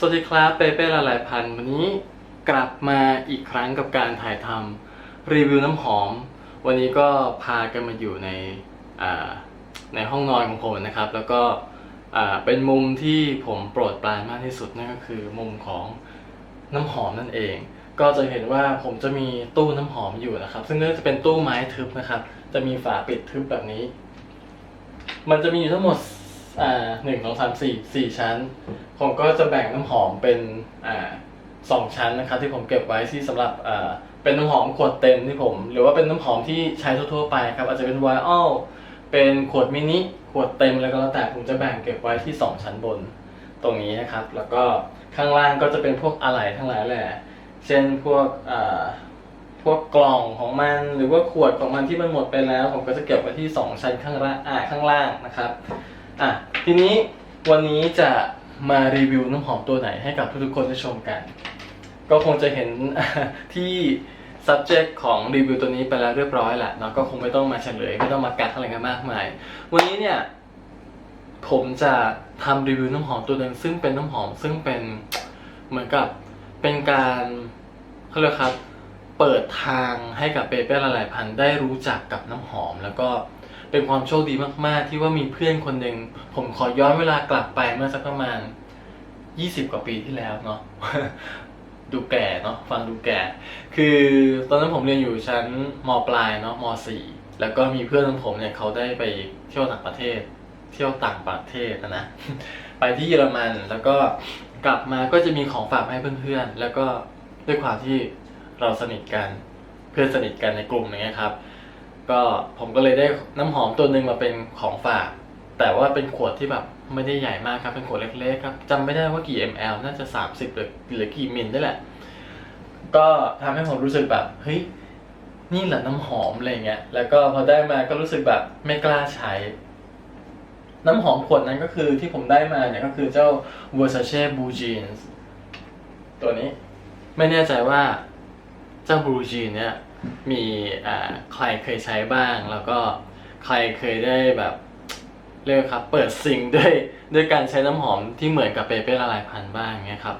สวัสดีครับเปเป้ละลายพันวันนี้กลับมาอีกครั้งกับการถ่ายทำรีวิวน้ำหอม วันนี้ก็พากันมาอยู่ในในห้องนอนของผมนะครับ แล้วก็เป็นมุมที่ผมโปรดปรานมากที่สุดนั่นก็คือมุมของน้ำหอมนั่นเอง ก็จะเห็นว่าผมจะมีตู้น้ำหอมอยู่นะครับ ซึ่งก็จะเป็นตู้ไม้ทึบนะครับ จะมีฝาปิดทึบแบบนี้ มันจะมีอยู่ทั้งหมด อ่าหนึ่งสองสามสี่สี่ชั้น ผมก็จะแบ่งน้ำหอมเป็นอ่าสองชั้นนะครับที่ผมเก็บไว้ที่สำหรับอ่าเป็นน้ำหอมขวดเต็มที่ผม หรือว่าเป็นน้ำหอมที่ใช้ทั่วๆไปครับอาจจะเป็นไวออลเป็นขวดมินิขวดเต็มแล้วก็แล้วแต่ผมจะแบ่งเก็บไว้ที่สองชั้นบนตรงนี้นะครับ แล้วก็ข้างล่างก็จะเป็นพวกอะไหล่ทั้งหลายแหละ เช่นพวกอ่าพวกกล่องของมันหรือว่าขวดของมันที่มันหมดไปแล้ว ผมก็จะเก็บไว้ที่ 2 ชั้นข้างล่างข้างล่างนะครับ อะทีนี้วันนี้จะมารีวิวน้ำหอมตัวไหนให้กับทุกๆคนได้ชมกัน ก็คงจะเห็น ที่ subject ของรีวิวตัวนี้ไปแล้วเรียบร้อยแหละเนาะก็คงไม่ต้องมาเฉลยไม่ต้องมากัดอะไรกันมากมาย วันนี้เนี่ย ผมจะทำรีวิวน้ำหอมตัวหนึ่งซึ่งเป็นน้ำหอมซึ่งเป็นเหมือนกับเป็นการเขาเรียกครับ เปิดทางให้กับเปเป้ละลายพันได้รู้จักกับน้ำหอมแล้วก็ เป็นความโชคดีมากๆ ที่ว่ามีเพื่อนคนหนึ่งผมขอย้อนเวลากลับไปเมื่อสักประมาณ20กว่าปีที่แล้วเนาะดูแก่เนาะฟังดูแก่ คือตอนนั้นผมเรียนอยู่ชั้นมปลายเนาะมสี่แล้วก็มีเพื่อนของผมเนี่ยเขาได้ไปเที่ยวต่างประเทศ เที่ยวต่างประเทศนะนะไปที่เยอรมันแล้วก็กลับมาก็จะมีของฝากให้เพื่อนๆ แล้วก็ด้วยความที่เราสนิทกันเพื่อนสนิทกันในกลุ่มอย่างเงี้ยครับ ก็ผมก็เลยได้น้ำหอมตัวหนึ่งมาเป็นของฝาก แต่ว่าเป็นขวดที่แบบไม่ได้ใหญ่มากครับเป็นขวดเล็กๆครับจำไม่ได้ว่ากี่ ml น่าจะ 30หรือหรือกี่มิลนี่แหละ ก็ทำให้ผมรู้สึกแบบเฮ้ยนี่แหละน้ำหอมอะไรเงี้ยแล้วก็พอได้มาก็รู้สึกแบบไม่กล้าใช้ น้ำหอมขวดนั้นก็คือที่ผมได้มาเนี่ยก็คือเจ้า Versace Blue Jeans ตัวนี้ไม่แน่ใจว่าเจ้า Blue Jeans เนี่ย มีใครเคยใช้บ้าง แล้วก็ใครเคยได้แบบเรียกครับเปิดซิงด้วยด้วยการใช้น้ำหอมที่เหมือนกับเปเป้ละลายพันธุ์บ้างเงี้ยครับ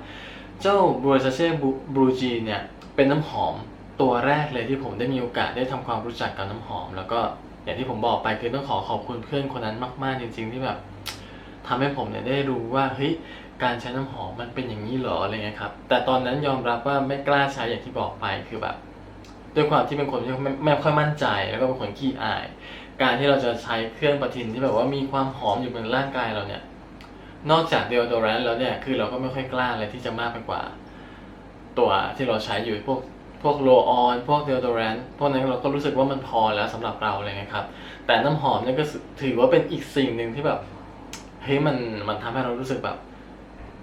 เจ้า Versace Blue Jeans เนี่ยเป็นน้ำหอมตัวแรกเลยที่ผมได้มีโอกาสได้ทำความรู้จักกับน้ำหอม แล้วก็อย่างที่ผมบอกไปคือต้องขอขอบคุณเพื่อนคนนั้นมาก ๆ จริง ๆ ที่แบบทำให้ผมเนี่ยได้รู้ว่าเฮ้ยการใช้น้ำหอมมันเป็นอย่างนี้หรออะไรเงี้ยครับแต่ตอนนั้นยอมรับว่าไม่กล้าใช้อย่างที่บอกไปคือแบบ ด้วยความที่เป็นคนที่ไม่ไม่ค่อยมั่นใจ แล้วก็เป็นคนขี้อาย การที่เราจะใช้เครื่องประทินที่แบบว่ามีความหอมอยู่บนร่างกายเราเนี่ย นอกจากเดโอโดรนต์แล้วเนี่ย คือเราก็ไม่ค่อยกล้าอะไรที่จะมากไปกว่า ตัวที่เราใช้อยู่พวกพวกโลออน พวกเดโอโดรนต์พวกนั้นเราก็รู้สึกว่ามันพอแล้วสำหรับเราเงี้ยครับ แต่น้ำหอมเนี่ยก็ถือว่าเป็นอีกสิ่งหนึ่งที่แบบเฮ้ยมันมันทำให้เรารู้สึกแบบ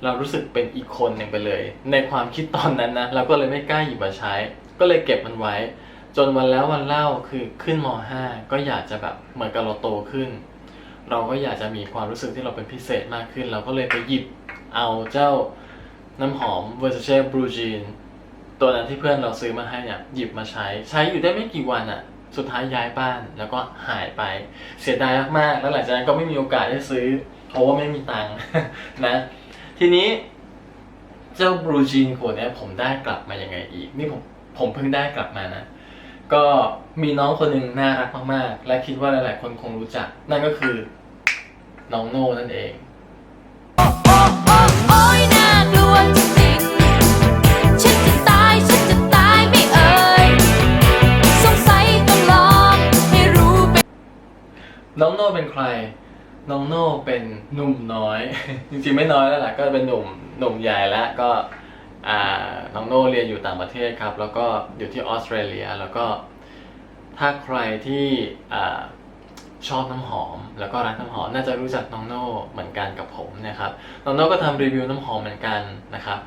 เรารู้สึกเป็นอีกคนหนึ่งไปเลย ในความคิดตอนนั้นนะเราก็เลยไม่กล้าหยิบมาใช้ ก็เลยเก็บมันไว้ จนวันแล้ววันเล่าคือขึ้นม .5 ก็อยากจะแบบเหมือนกับเราโตขึ้น เราก็อยากจะมีความรู้สึกที่เราเป็นพิเศษมากขึ้น เราก็เลยไปหยิบเอาเจ้าน้ำหอม Versace Blue Jean ตัวนั้นที่เพื่อนเราซื้อมาให้เนี่ยหยิบมาใช้ ใช้อยู่ได้ไม่กี่วันอะ่ะสุดท้ายย้ายบ้านแล้วก็หายไปเสียดายมากๆแล้วหลังจากนั้นก็ไม่มีโอกาสได้ซื้อ เพราะว่าไม่มีตังค์นะ ทีนี้ เจ้า Blue Jean ขวดนี้ผมได้กลับมายังไงอีก นี่ผม ผมเพิ่งได้กลับมานะ ก็มีน้องคนหนึ่งน่ารักมากๆ และคิดว่าหลาย ๆ คนคงรู้จัก นั่นก็คือ น้องโน่นั่นเองโอ้โอ้ยน่ากลัวจริงๆฉันจะตายฉันจะตายไม่เอ่ยสงสัยต้องลองให้รู้ไปน้องโน่เป็นใคร น้องโน่เป็นหนุ่มน้อย จริงๆไม่น้อยแล้วล่ะก็เป็นหนุ่มหนุ่มใหญ่แล้วก็อ่า น้องโน่เรียนอยู่ต่างประเทศครับ แล้วก็อยู่ที่ออสเตรเลีย แล้วก็ถ้าใครที่ชอบน้ำหอม แล้วก็รักน้ำหอมน่าจะรู้จักน้องโน่เหมือนกันกับผมนะครับน้องโน่ก็ทำรีวิวน้ำหอมเหมือนกันนะครับ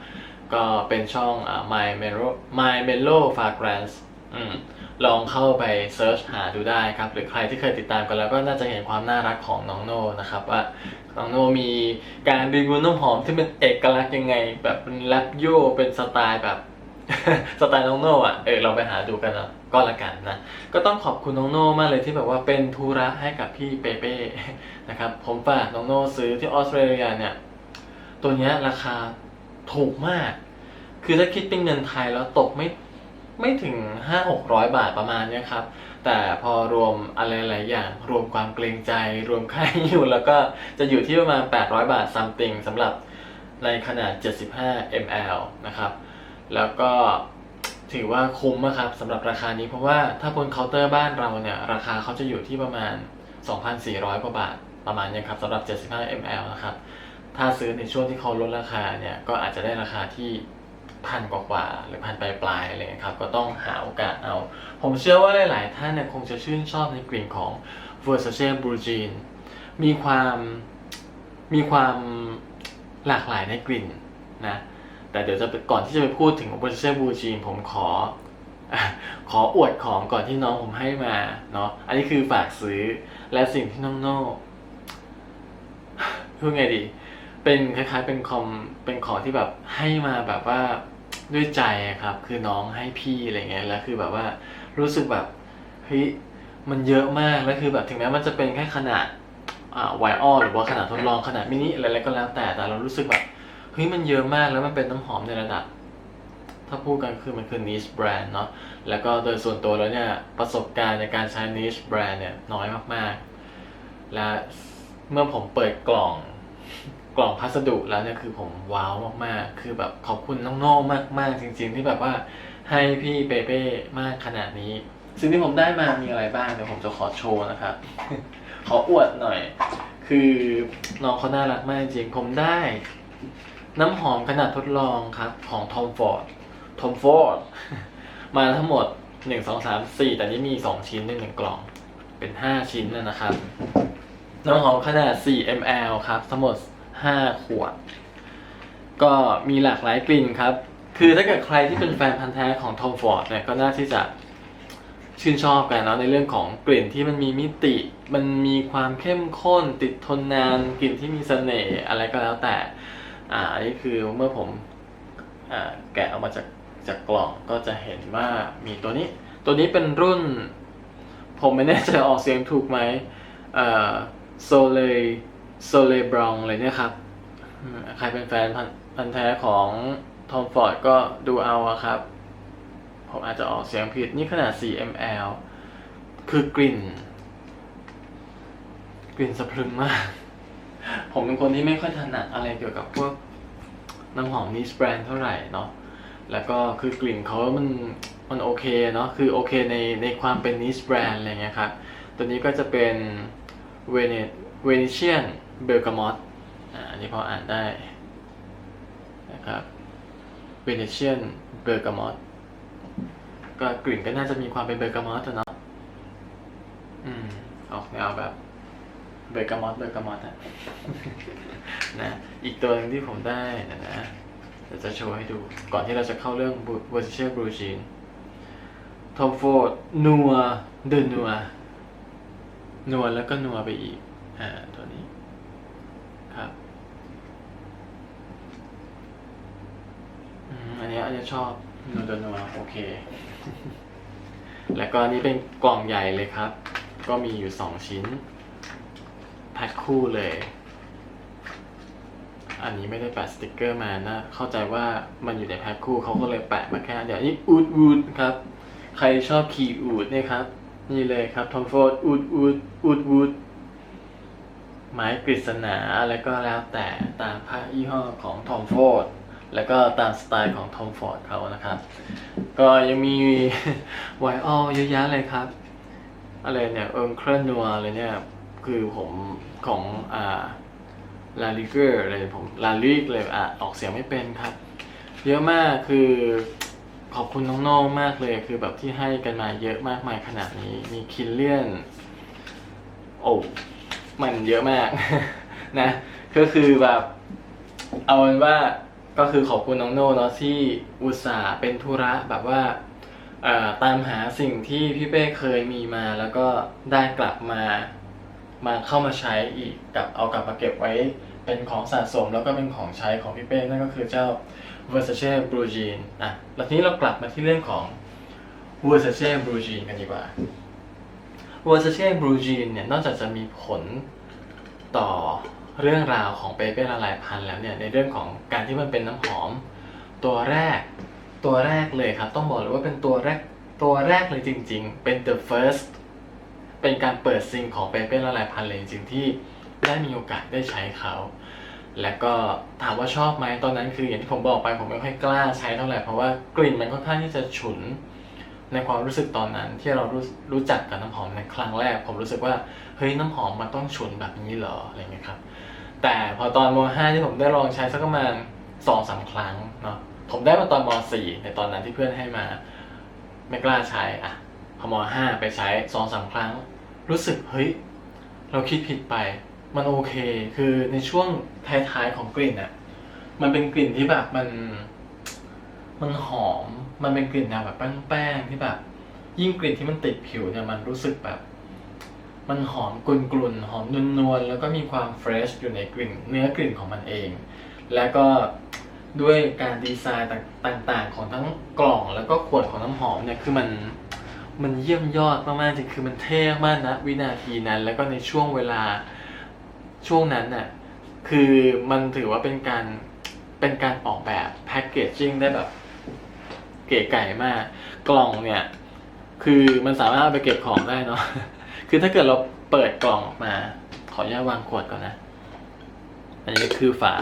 ก็เป็นช่อง My Melo My Melo Fragrance ลองเข้าไปเซิร์ชหาดูได้ครับ หรือใครที่เคยติดตามกันแล้วก็น่าจะเห็นความน่ารักของน้องโน่นะครับว่า น้องโนมีการรีวิวน้ำหอมที่เป็นเอกลักษณ์ยังไง แบบเป็นแรปโยเป็นสไตล์แบบ สไตล์น้องโน่อะเออเราไปหาดูกันนะก็แล้วกันนะ ก็ต้องขอบคุณน้องโน่มากเลยที่แบบว่าเป็นธุระให้กับพี่เปเป้นะครับผมฝากน้องโน่ซื้อที่ออสเตรเลียเนี่ยตัวเนี้ยราคาถูกมาก คือถ้าคิดเป็นเงินไทยแล้วตกไม่ไม่ถึงห้าหกร้อยบาทประมาณเนี้ยครับ แต่พอรวมอะไรหลายอย่าง รวมความเกรงใจ รวมค่าอยู่ แล้วก็จะอยู่ที่ประมาณ 800 บาท something สำหรับในขนาด 75 ml นะครับ แล้วก็ถือว่าคุ้มอะครับสำหรับราคานี้เพราะว่าถ้าบนเคาน์เตอร์บ้านเราเนี่ย ราคาเขาจะอยู่ที่ประมาณ 2,400 กว่าบาทประมาณนี้ครับสำหรับ 75 ml นะครับ ถ้าซื้อในช่วงที่เขาลดราคาเนี่ย ก็อาจจะได้ราคาที่ พันกว่าๆหรือพันปลายๆอะไรเงี้ยครับก็ต้องหาโอกาสเอา ผมเชื่อว่าหลาย ๆ ท่านเนี่ยคงจะชื่นชอบในกลิ่นของ Versace Blue Jean มีความมีความหลากหลายในกลิ่นนะแต่เดี๋ยวจะไปก่อนที่จะไปพูดถึง Versace Blue Jean ผมขอ ขออวดของก่อนที่น้องผมให้มาเนาะอันนี้คือฝากซื้อและสิ่งที่น้องโน่พูดไงดี เป็นคล้ายๆ เป็นคอมเป็นของที่แบบให้มาแบบว่าด้วยใจครับ คือน้องให้พี่อะไรเงี้ยแล้วคือแบบว่ารู้สึกแบบเฮ้ยมันเยอะมากแล้วคือแบบถึงแม้มันจะเป็นแค่ขนาดอ่าไวออลหรือว่าขนาดทดลองขนาดมินิอะไรก็แล้วแต่แต่เรารู้สึกแบบเฮ้ยมันเยอะมากแล้วมันเป็นน้ำหอมในระดับ ถ้าพูดกันคือมันคือ niche brand เนาะแล้วก็โดยส่วนตัวแล้วเนี่ยประสบการณ์ในการใช้ niche brand เนี่ยน้อยมากๆ และเมื่อผมเปิดกล่อง กล่องพัสดุแล้วเนี่ยคือผมว้าวมากๆ คือแบบขอบคุณน้องโน่มาก ๆ จริง ๆ ที่แบบว่าให้พี่เปเป้มากขนาดนี้ สิ่งที่ผมได้มามีอะไรบ้างเดี๋ยวผมจะขอโชว์นะครับ ขออวดหน่อย คือน้องเขาน่ารักมากจริงผมได้ น้ำหอมขนาดทดลองครับ ของ Tom Ford Tom Ford มาทั้งหมด1 2 3 4แต่นี่มี2ชิ้นในหนึ่งกล่องเป็น5ชิ้นนะนะครับ น้ำหอมขนาด 4 ml ครับทั้งหมด 5 ขวด ก็มีหลากหลายกลิ่นครับ คือถ้าเกิดใครที่เป็นแฟนพันธุ์แท้ของ Tom Ford เนี่ยก็น่าที่จะชื่นชอบกันเนาะในเรื่องของกลิ่นที่มันมีมิติ มันมีความเข้มข้น ติดทนนานกลิ่นที่มีเสน่ห์อะไรก็แล้วแต่ อ่าอันนี้คือเมื่อผมอ่าแกะออกมาจากจากกล่องก็จะเห็นว่ามีตัวนี้ ตัวนี้เป็นรุ่น ผมไม่แน่ใจออกเสียงถูกไหมเอ่อโซเล โซเลบรองเลยเนี่ยครับ ใครเป็นแฟนพันธุ์แท้ของทอมฟอร์ดก็ดูเอาอะครับ ผมอาจจะออกเสียงผิดนี่ขนาด 4 ml คือกลิ่น กลิ่นสะพรึงมาก ผมเป็นคนที่ไม่ค่อยถนัดอะไรเกี่ยวกับพวกน้ำหอมนิสแบรนด์เท่าไหร่เนาะแล้วก็คือกลิ่นเขามันมันโอเคเนาะคือโอเคในในความเป็นนิสแบรนด์อะไรเงี้ยครับ ตัวนี้ก็จะเป็นเวเนเวนิเชียน เบลกามอตอ่าอันนี้พออ่านได้นะครับเวเนเชียนเบลกามอตก็กลิ่นก็น่าจะมีความเป็นเบลกามอตอะเนาะอืมออกแนวแบบเบลกามอตเบลกามอตอะนะอีกตัวหนึ่งที่ผมได้นะนะเดี๋ยวจะโชว์ให้ดูก่อนที่เราจะเข้าเรื่อง Versace Blue Jean Tom Ford นัวเดินนัวนัวแล้วก็นัวไปอีกอ่าตัวนี้ ครับ อืมอันนี้อันนี้ชอบนัวเดินนัวโอเค แล้วก็อันนี้เป็นกล่องใหญ่เลยครับ ก็มีอยู่สองชิ้นแพ็คคู่เลย อันนี้ไม่ได้แปะสติกเกอร์มานะ เข้าใจว่ามันอยู่ในแพ็คคู่เขาก็เลยแปะมาแค่เดี๋ยวนี้อูดอูดครับ ใครชอบขี่อูดเนี่ยครับ นี่เลยครับทอมโฟร์ดอูดอูดอูดวูดไม้กฤษณาอะไรก็แล้วแต่ตามผ้ายี่ห้อของทอมโฟร์ด แล้วก็ตามสไตล์ของทอมฟอร์ดเขานะครับ ก็ยังมีไวออลเยอะแยะเลยครับ อะไรเนี่ยเอิงเครนนัวอะไรเนี่ย คือผมของอ่าลาลิเกอร์อะไรผมลาลิกเลยอะออกเสียงไม่เป็นครับ เยอะมากคือขอบคุณน้องๆมากเลย คือแบบที่ให้กันมาเยอะมากมายขนาดนี้มีคิลเลียนโอ้มันเยอะมากนะ ก็คือแบบ เอาเป็นว่า ก็คือขอบคุณน้องโน่เนาะที่อุตส่าห์เป็นธุระแบบว่าเอ่อตามหาสิ่งที่พี่เป้เคยมีมาแล้วก็ได้กลับมา มาเข้ามาใช้อีกกับเอากลับมาเก็บไว้เป็นของสะสมแล้วก็เป็นของใช้ของพี่เป้นั่นก็คือเจ้า Versace Blue Jean อะแล้วทีนี้เรากลับมาที่เรื่องของ Versace Blue Jean กันดีกว่า Versace Blue Jean เนี่ยนอกจากจะมีผลต่อ เรื่องราวของเปเป้ละลายพันธ์แล้วเนี่ยในเรื่องของการที่มันเป็นน้ำหอม ตัวแรกตัวแรกเลยครับ ต้องบอกเลยว่าเป็นตัวแรกตัวแรกเลยจริง ๆ เป็น the first เป็นการเปิดซิงของเปเป้ละลายพันธ์เลยจริงๆที่ได้มีโอกาสได้ใช้เขา และก็ถามว่าชอบไหมตอนนั้นคืออย่างที่ผมบอกไปผมไม่ค่อยกล้าใช้เท่าไหร่เพราะว่ากลิ่นมันค่อนข้างที่จะฉุนในความรู้สึกตอนนั้นที่เรารู้รู้จักกับน้ำหอมในครั้งแรก ผมรู้สึกว่าเฮ้ยน้ำหอมมันต้องฉุนแบบนี้เหรออะไรเงี้ยครับ แต่พอตอนม .5 ที่ผมได้ลองใช้สักประมาณสองสามครั้งเนาะผมได้มาตอนม .4 ในตอนนั้นที่เพื่อนให้มา ไม่กล้าใช้อะพอม .5 ไปใช้สองสามครั้ง รู้สึกเฮ้ยเราคิดผิดไป มันโอเค คือในช่วงท้ายๆของกลิ่นอะมันเป็นกลิ่นที่แบบมัน มันหอม มันเป็นกลิ่นแนวแบบแป้งๆที่แบบ ยิ่งกลิ่นที่มันติดผิวเนี่ยมันรู้สึกแบบ มันหอมกลุ่นๆหอมนวลๆแล้วก็มีความเฟรชอยู่ในกลิ่นเนื้อกลิ่นของมันเอง แล้วก็ด้วยการดีไซน์ต่างๆ ของทั้งกล่องแล้วก็ขวดของน้ำหอมเนี่ยคือมันมันเยี่ยมยอดมากๆจริงคือมันเท่มากนะวินาทีนั้น แล้วก็ในช่วงเวลาช่วงนั้นน่ะคือมันถือว่าเป็นการเป็นการออกแบบแพ็กเกจจิ้งได้แบบเก๋ไก่มาก กล่องเนี่ย คือมันสามารถเอาไปเก็บของได้เนาะ คือถ้าเกิดเราเปิดกล่องออกมา ขออนุญาตวางขวดก่อนนะ อันนี้คือฝา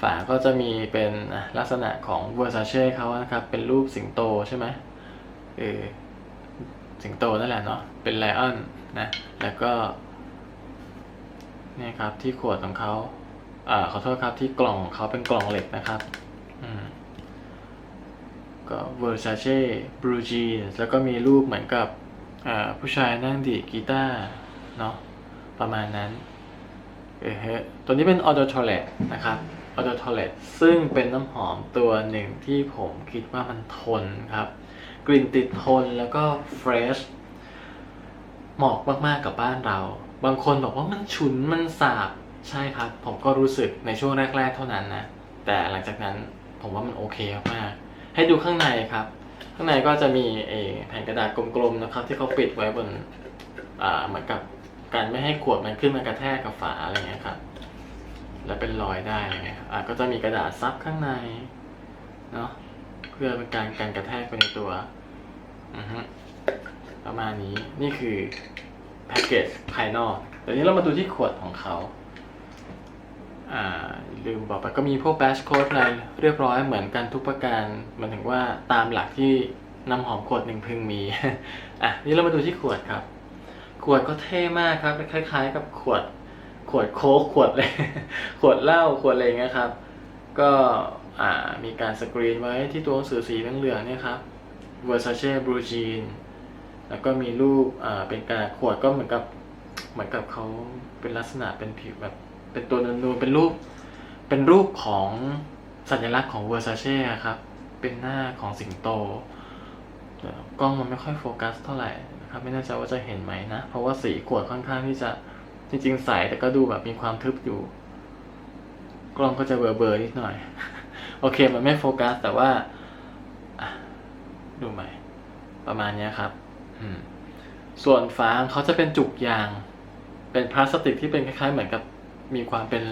ฝาก็จะมีเป็นลักษณะของ Versace เขานะครับ เป็นรูปสิงโตใช่ไหมเออสิงโตนั่นแหละเนาะ เป็นไลออนนะ แล้วก็เนี่ยครับที่ขวดของเขาอ่าขอโทษครับที่กล่องของเขาเป็นกล่องเหล็กนะครับ อืมก็ Versace Blue Jeans แล้วก็มีรูปเหมือนกับ ผู้ชายนั่งดีกีตาร์เนาะประมาณนั้นเออฮะตัวนี้เป็น Auto Toilet นะครับ Auto Toilet ซึ่งเป็นน้ำหอมตัวหนึ่งที่ผมคิดว่ามันทนครับ กลิ่นติดทนแล้วก็ fresh เหมาะมากๆกับบ้านเรา บางคนบอกว่ามันฉุนมันสาบใช่ครับ ผมก็รู้สึกในช่วงแรก ๆ เท่านั้นนะ แต่หลังจากนั้นผมว่ามันโอเคมาก ให้ดูข้างในครับ ข้างในก็จะมีเออแผ่นกระดาษกลมๆนะครับ ที่เขาปิดไว้บนอ่าเหมือนกับการไม่ให้ขวดมันขึ้นมากระแทกกับฝาอะไรเงี้ยครับแล้วเป็นรอยได้อะไรเงี้ยอ่าก็จะมีกระดาษซับข้างในเนาะเพื่อเป็นการกันกระแทกไปในตัวอือฮึประมาณนี้นี่คือแพ็กเกจภายนอกเดี๋ยวนี้เรามาดูที่ขวดของเขา ลืมบอกไปก็มีพวกแบชโค้ดอะไรเรียบร้อยเหมือนกันทุกประการมันถึงว่าตามหลักที่น้ำหอมขวดหนึ่งพึงมี อะ นี่เรามาดูที่ขวดครับ ขวดก็เท่มากครับ คล้าย ๆ กับขวด ขวดโค้กขวดเลยขวดเหล้าขวดอะไรอย่างเงี้ยครับ ก็อ่ามีการสกรีนไว้ที่ตัวหนังสือสีเหลืองๆเนี่ยครับ Versace Blue Jean แล้วก็มีรูปอ่าเป็นกาษขวดก็เหมือนกับ เหมือนกับเขาเป็นลักษณะเป็นผิวแบบ เป็นตัวนูนๆเป็นรูป เป็นรูปของสัญลักษณ์ของ Versace อะครับ เป็นหน้าของสิงโต กล้องมันไม่ค่อยโฟกัสเท่าไหร่นะครับ ไม่แน่ใจว่าจะเห็นไหมนะ เพราะว่าสีขวดค่อนข้างที่จะจริงๆใสแต่ก็ดูแบบมีความทึบอยู่ กล้องก็จะเบลอๆนิดหน่อย โอเค มันไม่โฟกัส แต่ว่าดูใหม่ ประมาณนี้ครับ ส่วนฝางเขาจะเป็นจุกยาง เป็นพลาสติกที่เป็นคล้ายๆเหมือนกับ มีความเป็น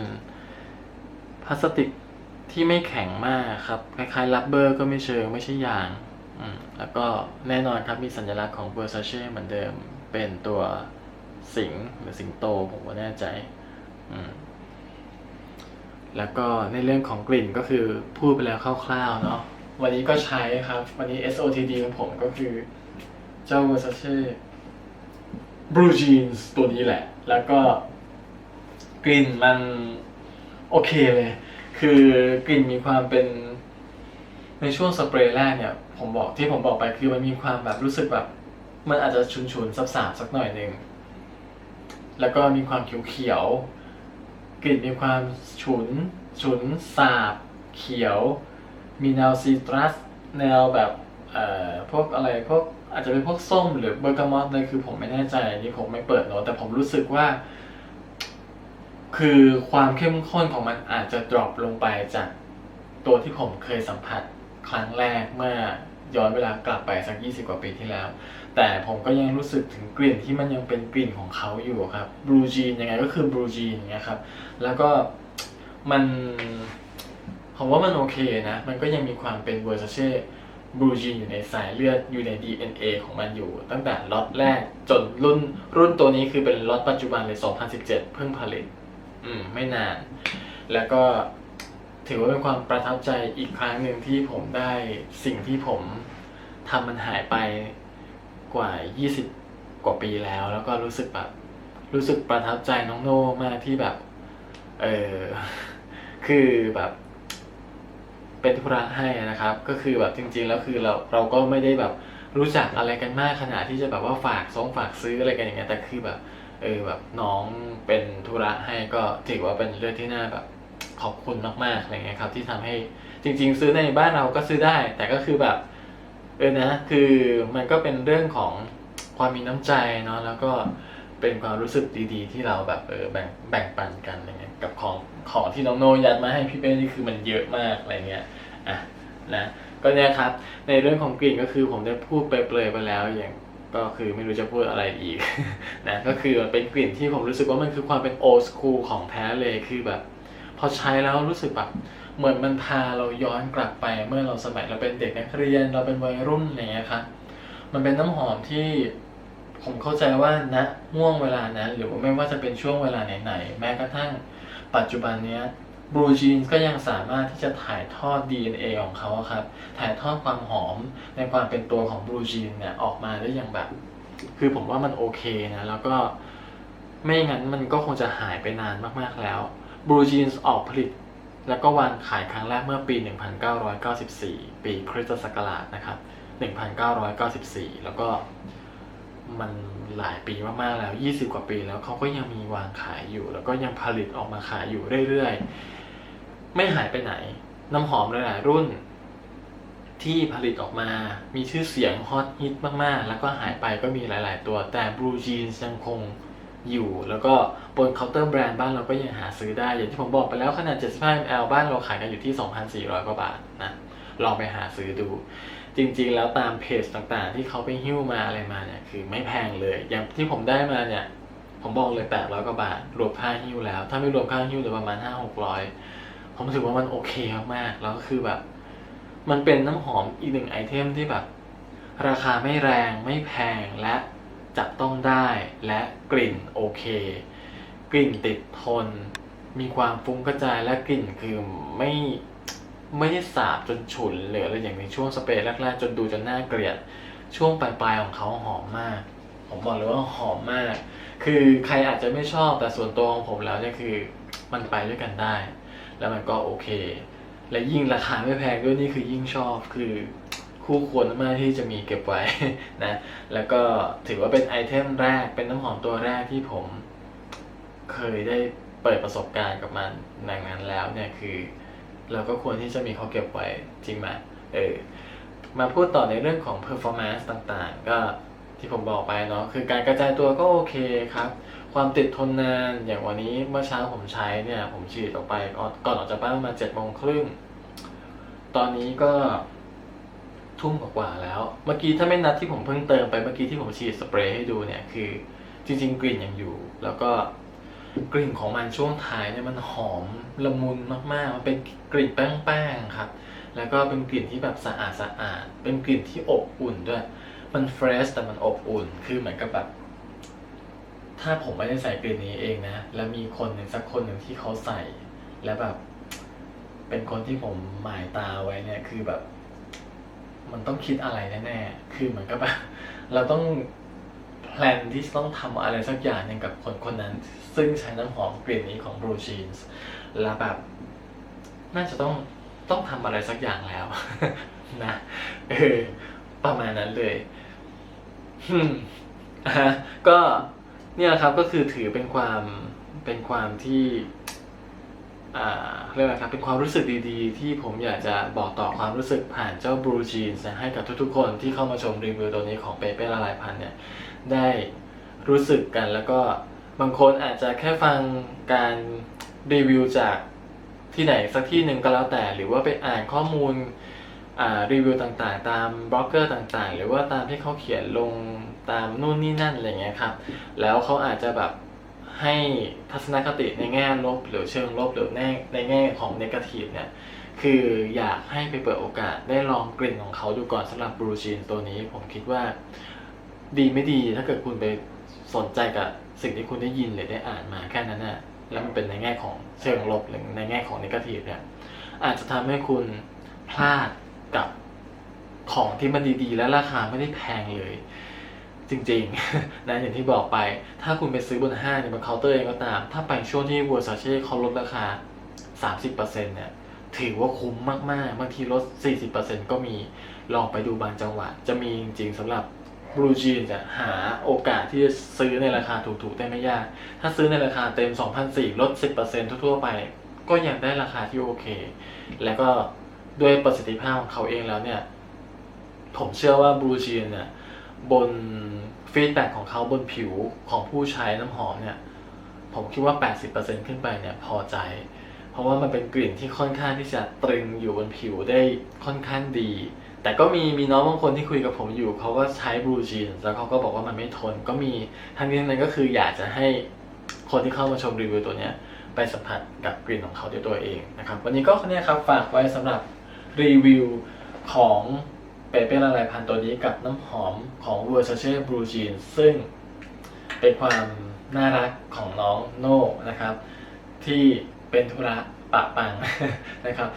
พลาสติกที่ไม่แข็งมากครับ คล้ายๆ รับเบอร์ก็ไม่เชิงไม่ใช่ยางอแล้วก็แน่นอนครับมีสัญลักษณ์ของ Versace เหมือนเดิม เป็นตัวสิงหรือสิงโตผมว่าแน่ใจอืแล้วก็ในเรื่องของกลิ่นก็คือพูดไปแล้วคร่าวๆเนาะวันนี้ก็ใช้ครับ วันนี้ SOTD ของผมก็คือ เจ้า Versace Blue Jeans ตัวนี้แหละ แล้วก็ กลิ่นมันโอเคเลย คือกลิ่นมีความเป็น ในช่วงสเปรย์แรกเนี่ย ผมบอกที่ผมบอกไปคือมันมีความแบบรู้สึกแบบ มันอาจจะฉุนๆสับสาบสักหน่อยหนึ่งแล้วก็มีความเขียวๆกลิ่นมีความฉุนฉุนสาบ เขียว มีแนวซีตรัส แนวแบบเอ่อพวกอะไรพวกอาจจะเป็นพวกส้มหรือเบอร์กามอตเลยคือผมไม่แน่ใจอันนี้ผมไม่เปิดโน้ตแต่ผมรู้สึกว่า คือความเข้มข้นของมันอาจจะดรอปลงไปจากตัวที่ผมเคยสัมผัสครั้งแรกเมื่อย้อนเวลากลับไปสัก 20 กว่าปีที่แล้ว แต่ผมก็ยังรู้สึกถึงกลิ่นที่มันยังเป็นกลิ่นของเขาอยู่ครับบลูจีนยังไงก็คือบลูจีนอย่างเงี้ยครับ แล้วก็มันผมว่ามันโอเคนะ มันก็ยังมีความเป็นเวอร์ซเช่บลูจีนอยู่ในสายเลือดอยู่ใน DNA ของมันอยู่ ตั้งแต่ล็อตแรกจนรุ่นรุ่นตัวนี้คือเป็นล็อตปัจจุบันเลย 2017 เพิ่งผลิต อืมไม่นาน แล้วก็ถือว่าเป็นความประทับใจอีกครั้งหนึ่งที่ผมได้สิ่งที่ผมทำมันหายไปกว่า 20 กว่าปีแล้ว แล้วก็รู้สึกแบบรู้สึกประทับใจน้องโน่มากที่แบบ เออคือแบบเป็นธุระให้นะครับ ก็คือแบบจริง ๆ แล้วคือเราเราก็ไม่ได้แบบรู้จักอะไรกันมากขนาดที่จะแบบว่าฝากซองฝากซื้ออะไรกันอย่างเงี้ยแต่คือแบบ เออแบบน้องเป็นธุระให้ก็ถือว่าเป็นเรื่องที่น่าแบบขอบคุณมากๆอะไรเงี้ยครับ ที่ทำให้จริง ๆ ซื้อในบ้านเราก็ซื้อได้ แต่ก็คือแบบเออนะคือมันก็เป็นเรื่องของความมีน้ำใจเนาะแล้วก็เป็นความรู้สึกดีๆ ที่เราแบบเออแบ่งแบ่งปันกันอะไรเงี้ยกับของของที่น้องโนยัดมาให้พี่เป้นี่คือมันเยอะมากอะไรเงี้ยอะนะก็เนี่ยครับในเรื่องของกลิ่นก็คือผมได้พูดไปเปลยไปแล้วอย่าง ก็คือไม่รู้จะพูดอะไรอีกนะก็คือมันเป็นกลิ่นที่ผมรู้สึกว่ามันคือความเป็นโอ s คูลของแท้เลยคือแบบ พอใช้แล้วรู้สึกแบบเหมือนมันพาเราย้อนกลับไปเมื่อเราสมัยเราเป็นเด็กนักเรียนเราเป็นวัยรุ่นอะไรเงี้ยครับมันเป็นน้ำหอมที่ผมเข้าใจว่าณห่วงเวลานั้น หรือว่าไม่ว่าจะเป็นช่วงเวลาไหนๆแม้กระทั่งปัจจุบันเนี้ย บลูจีนก็ยังสามารถที่จะถ่ายทอด DNA ของเขาครับ ถ่ายทอดความหอมในความเป็นตัวของบลูจีนเนี่ยออกมาได้อย่างแบบ คือผมว่ามันโอเคนะ แล้วก็ไม่งั้นมันก็คงจะหายไปนานมากๆแล้ว Blue Jeans ออกผลิต แล้วก็วางขายครั้งแรกเมื่อปี 1994 ปีคริสตศักราชนะครับ 1994 แล้วก็มันหลายปีมากๆแล้ว 20 กว่าปีแล้วเขาก็ยังมีวางขายอยู่ แล้วก็ยังผลิตออกมาขายอยู่เรื่อยๆ ไม่หายไปไหน น้ำหอมหลายๆรุ่น ที่ผลิตออกมา มีชื่อเสียงฮอตฮิตมากๆ แล้วก็หายไปก็มีหลาย ๆ ตัวแต่ Blue Jeans ยังคงอยู่ แล้วก็บนเคาน์เตอร์แบรนด์บ้านเราก็ยังหาซื้อได้ อย่างที่ผมบอกไปแล้วขนาด 75 ml บ้านเราขายกันอยู่ที่ 2,400 กว่าบาทนะ ลองไปหาซื้อดู จริงๆ แล้วตามเพจต่างๆ ที่เขาไปหิ้วมาอะไรมาเนี่ย คือไม่แพงเลย อย่างที่ผมได้มาเนี่ย ผมบอกเลย 800 กว่าบาท รวมค่าหิ้วแล้ว ถ้าไม่รวมค่าหิ้วจะประมาณ 5-600 ผมรู้สึกว่ามันโอเคมากๆแล้วก็คือแบบ มันเป็นน้ำหอมอีกหนึ่งไอเทมที่แบบ ราคาไม่แรงไม่แพงและจับต้องได้และกลิ่นโอเค กลิ่นติดทน มีความฟุ้งกระจายและกลิ่นคือไม่ไม่ได้สาบจนฉุนหรืออะไรอย่างในช่วงสเปรย์แรกๆจนดูจนน่าเกลียด ช่วงปลายๆของเขาหอมมาก ผมบอกเลยว่าหอมมาก คือใครอาจจะไม่ชอบแต่ส่วนตัวของผมแล้วเนี่ยคือมันไปด้วยกันได้ แล้วมันก็โอเค และยิ่งราคาไม่แพงด้วยนี่คือยิ่งชอบคือคู่ควรมากที่จะมีเก็บไว้นะ แล้วก็ถือว่าเป็นไอเทมแรกเป็นน้ำหอมตัวแรกที่ผมเคยได้เปิดประสบการณ์กับมันดังนั้นแล้วเนี่ยคือ เราก็ควรที่จะมีเขาเก็บไว้จริงไหมเออมาพูดต่อในเรื่องของ performance ต่างๆ ก็ ที่ผมบอกไปเนาะคือการกระจายตัวก็โอเคครับ ความติดทนนานอย่างวันนี้เมื่อเช้าผมใช้เนี่ย ผมฉีดออกไปก่อนออกจากบ้านประมาณเจ็ดโมงครึ่งตอนนี้ก็ทุ่มกว่าแล้ว เมื่อกี้ถ้าไม่นัดที่ผมเพิ่งเติมไปเมื่อกี้ที่ผมฉีดสเปรย์ให้ดูเนี่ยคือ จริง ๆ กลิ่นยังอยู่ แล้วก็กลิ่นของมันช่วงท้ายเนี่ยมันหอมละมุนมากๆ มันเป็นกลิ่นแป้งๆครับ แล้วก็เป็นกลิ่นที่แบบสะอาดสะอาด เป็นกลิ่นที่อบอุ่นด้วย มันเฟรชแต่มันอบอุ่น คือเหมือนกับแบบ ถ้าผมไม่ได้ใส่กลิ่นนี้เองนะ แล้วมีคนหนึ่งสักคนหนึ่งที่เขาใส่ แล้วแบบ เป็นคนที่ผมหมายตาไว้เนี่ย คือแบบ มันต้องคิดอะไรแน่ๆ คือเหมือนกับแบบ เราต้องแพลนที่ต้องทำอะไรสักอย่างหนึ่งกับคนคนนั้น ซึ่งใช้น้ำหอมกลิ่นนี้ของ Blue Jeans แล้วแบบ น่าจะต้องต้องทำอะไรสักอย่างแล้ว นะเออประมาณนั้นเลย ฮึมอะฮะก็เนี่ยครับก็คือถือเป็นความเป็นความที่ อ่าเรียกว่าครับเป็นความรู้สึกดีๆ ที่ผมอยากจะบอกต่อความรู้สึกผ่านเจ้า Blue Jeans นะให้กับทุกๆ คนที่เข้ามาชมรีวิวตัวนี้ของเปเป้ละลายพันธุ์เนี่ย ได้รู้สึกกันแล้วก็บางคนอาจจะแค่ฟังการรีวิวจากที่ไหนสักที่หนึ่งก็แล้วแต่ หรือว่าไปอ่านข้อมูล รีวิวต่างๆ ตามบล็อกเกอร์ต่างๆ หรือว่าตามที่เขาเขียนลงตามนู่นนี่นั่นอะไรเงี้ยครับ แล้วเขาอาจจะแบบให้ทัศนคติในแง่ลบ หรือเชิงลบหรือในในแง่ของนกาทีฟเนี่ยคืออยากให้ไปเปิดโอกาสได้ลองกลิ่นของเขาดูก่อนสำหรับบลูจีนตัวนี้ ผมคิดว่าดีไม่ดีถ้าเกิดคุณไปสนใจกับสิ่งที่คุณได้ยินหรือได้อ่านมาแค่นั้นน่ะแล้วมันเป็นในแง่ของเชิงลบหรือในแง่ของนกาทีฟเนี่ยอาจจะทำให้คุณพลาด กับของที่มันดีๆ และราคาไม่ได้แพงเลย จริงๆนะอย่างที่บอกไป ถ้าคุณไปซื้อบนห้างเนี่ยบนเคาน์เตอร์เองก็ตาม ถ้าไปช่วงที่ Versace เขาลดราคา 30%เนี่ยถือว่าคุ้มมากๆ บางทีลด 40%ก็มี ลองไปดูบางจังหวะ จะมีจริงๆสำหรับ Blue Jeans จะหาโอกาสที่จะซื้อในราคาถูกๆ ได้ไม่ยาก ถ้าซื้อในราคาเต็ม 2,400ลด 10%ทั่วๆ ไป ก็ยังได้ราคาที่โอเค แล้วก็ ด้วยประสิทธิภาพของเขาเองแล้วเนี่ย ผมเชื่อว่า Blue Jeans เนี่ยบนฟีดแบ็ของเขาบนผิวของผู้ใช้น้ำหอมเนี่ย ผมคิดว่า 80%ขึ้นไปเนี่ยพอใจ เพราะว่ามันเป็นกลิ่นที่ค่อนข้างที่จะตรึงอยู่บนผิวได้ค่อนข้างดี แต่ก็มีมีน้องบางคนที่คุยกับผมอยู่เขาก็ใช้ Blue Jeans แล้วเขาก็บอกว่ามันไม่ทน ก็มีทั้งนี้ทั้งนั้นก็คืออยากจะให้คนที่เข้ามาชมรีวิวตัวเนี้ยไปสัมผัสกับกลิ่นของเขาด้วยตัวเองนะครับ วันนี้ก็เนี่ยครับฝากไว้สำหรับ รีวิวของเปเป้ละลายพันตัวนี้กับน้ำหอมของ Versace Blue Jeans ซึ่งเป็นความน่ารักของน้องโน่นะครับ ที่เป็นธุระปะปังนะครับ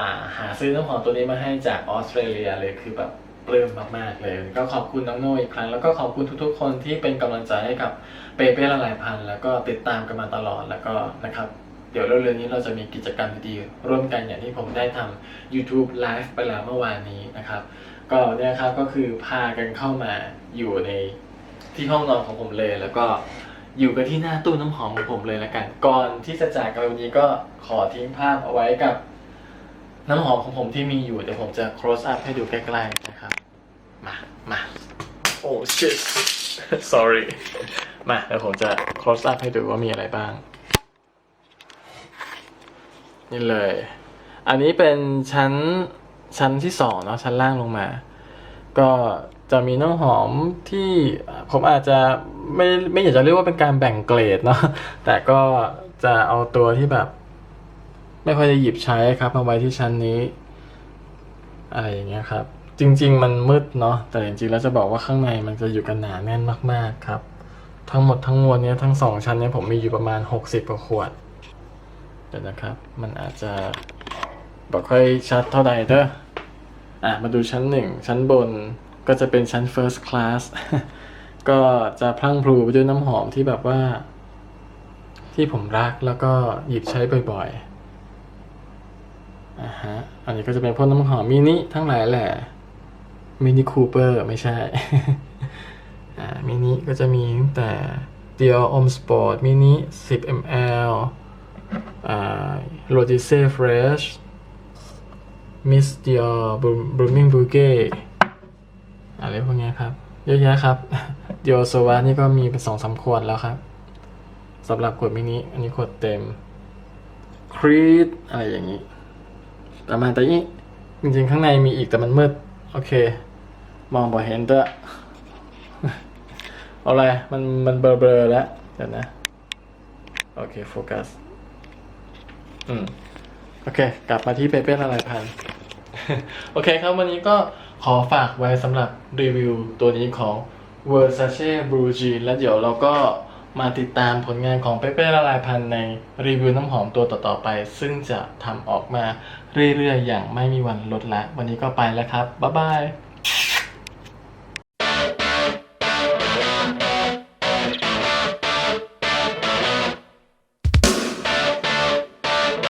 าหาซื้อน้ำหอมตัวนี้มาให้จากออสเตรเลียเลยคือแบบปลื้มมากๆเลย ก็ขอบคุณน้องโน่อีกครั้ง แล้วก็ขอบคุณทุกๆ คนที่เป็นกำลังใจให้กับเปเป้ละลายพันแล้วก็ติดตามกันมาตลอดแล้วก็นะครับ เดี๋ยวเร็วๆนี้เราจะมีกิจกรรมดีๆร่วมกันอย่างที่ผมได้ทำ YouTube Live ไปแล้วเมื่อวานนี้นะครับ ก็เนี่ยครับก็คือพากันเข้ามาอยู่ในที่ห้องนอนของผมเลย แล้วก็อยู่กันที่หน้าตู้น้ำหอมของผมเลยล้วกัน ก่อนที่จะจากกันวันนี้ก็ขอทิ้งภาพเอาไว้กับน้ำหอมของผมที่มีอยู่เดี๋ยวผมจะ close up ให้ดูใกล้ๆนะครับ มามาโอ้ shit sorry มาเดี๋ยวผมจะ close up ให้ดูว่ามีอะไรบ้าง นี่เลย อันนี้เป็นชั้นชั้นที่สองเนาะชั้นล่างลงมา ก็จะมีน้ำหอมที่ผมอาจจะไม่ไม่อยากจะเรียกว่าเป็นการแบ่งเกรดเนาะแต่ก็จะเอาตัวที่แบบ ไม่ค่อยจะหยิบใช้ครับมาไว้ที่ชั้นนี้อะไรอย่างเงี้ยครับ จริง ๆ มันมืดเนาะแต่จริงๆแล้วจะบอกว่าข้างในมันจะอยู่กันหนาแน่นมากๆครับ ทั้งหมดทั้งมวลเนี้ยทั้งสองชั้นเนี้ยผมมีอยู่ประมาณ 60กว่าขวด เดี๋ยวนะครับ มันอาจจะบอกค่อยชัดเท่าใดเด้ออะมาดูชั้นหนึ่งชั้นบนก็จะเป็นชั้น first class ก็จะพลั่งพลูไปด้วยน้ำหอมที่แบบว่า ที่ผมรักแล้วก็หยิบใช้บ่อยๆอ่าฮะอันนี้ก็จะเป็นพวกน้ำหอมมินิทั้งหลายแหละมินิคูเปอร์ไม่ใช่อ่ามินิก็จะมีตั้งแต่ Dior Homme Sport มินิ10 ml อ่า Rodice Fresh Miss Dior Blooming Bouquet อะไรพวกนี้ครับ เยอะแยะครับ Dior s o v a นี่ก็มีเป็นสองสามขวดแล้วครับสำหรับขวดมินิอันนี้ขวดเต็ม Creed อะไรอย่างนี้ประมาณแต่นี้จริงๆ ข้างในมีอีกแต่มันมืด โอเค มองบ่เห็นด้อเอาอะไรมันมันเบลอๆแล้วเดี๋ยวนะ โอเค โฟกัส อืมโอเค กลับมาที่เปเป้ละลายพันธุ์ โอเคครับ วันนี้ก็ขอฝากไว้สำหรับรีวิวตัวนี้ของ Versace Blue Jean แล้วเดี๋ยวเราก็มาติดตามผลงานของเปเป้ละลายพันธุ์ในรีวิวน้ำหอมตัวต่อๆไป ซึ่งจะทำออกมาเรื่อยๆ อย่างไม่มีวันลดละ วันนี้ก็ไปแล้วครับ บ๊ายบาย